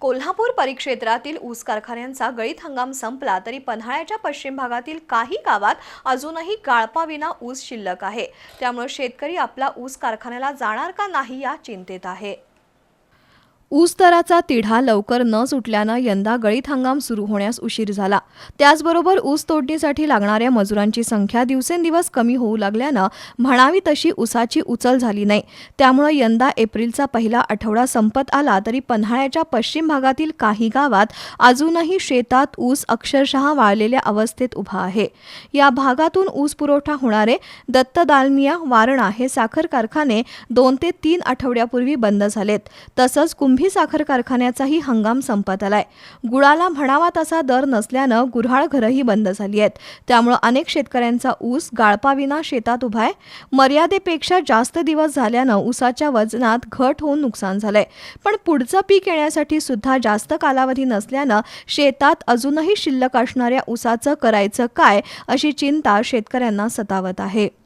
कोल्हापूर परिक्षेत्रातील ऊस कारखान्यांचा गळीत हंगाम संपला तरी पन्हाळ्याच्या पश्चिम भागातील काही गावात अजूनही गाळपाविना ऊस शिल्लक आहे. त्यामुळे शेतकरी आपला ऊस कारखान्याला जाणार का नाही या चिंतेत आहे. ऊस दराचा तिढा लवकर न सुटल्यानं यंदा गळीत हंगाम सुरू होण्यास उशीर झाला. त्याचबरोबर ऊस तोडणीसाठी लागणाऱ्या मजुरांची संख्या दिवसेंदिवस कमी होऊ लागल्यानं म्हणावी तशी ऊसाची उचल झाली नाही. त्यामुळे यंदा एप्रिलचा पहिला आठवडा संपत आला तरी पन्हाळ्याच्या पश्चिम भागातील काही गावात अजूनही शेतात ऊस अक्षरशः वाळलेल्या अवस्थेत उभा आहे. या भागातून ऊस पुरवठा होणारे दत्त दालमिया वारणा हे साखर कारखाने दोन ते तीन आठवड्यापूर्वी बंद झालेत. तसंच कुंभ साखर कारखान्याचाही हंगाम संपत आलाय. गुळाला म्हणावा तसा दर नसल्यानं गुऱ्हाळ घरंही बंद झाली आहेत. त्यामुळं अनेक शेतकऱ्यांचा ऊस गाळपाविना शेतात उभा आहे. मर्यादेपेक्षा जास्त दिवस झाल्यानं ऊसाच्या वजनात घट होऊन नुकसान झालंय. पण पुढचं पीक येण्यासाठी सुद्धा जास्त कालावधी नसल्यानं शेतात अजूनही शिल्लक असणाऱ्या ऊसाचं करायचं काय अशी चिंता शेतकऱ्यांना सतावत आहे.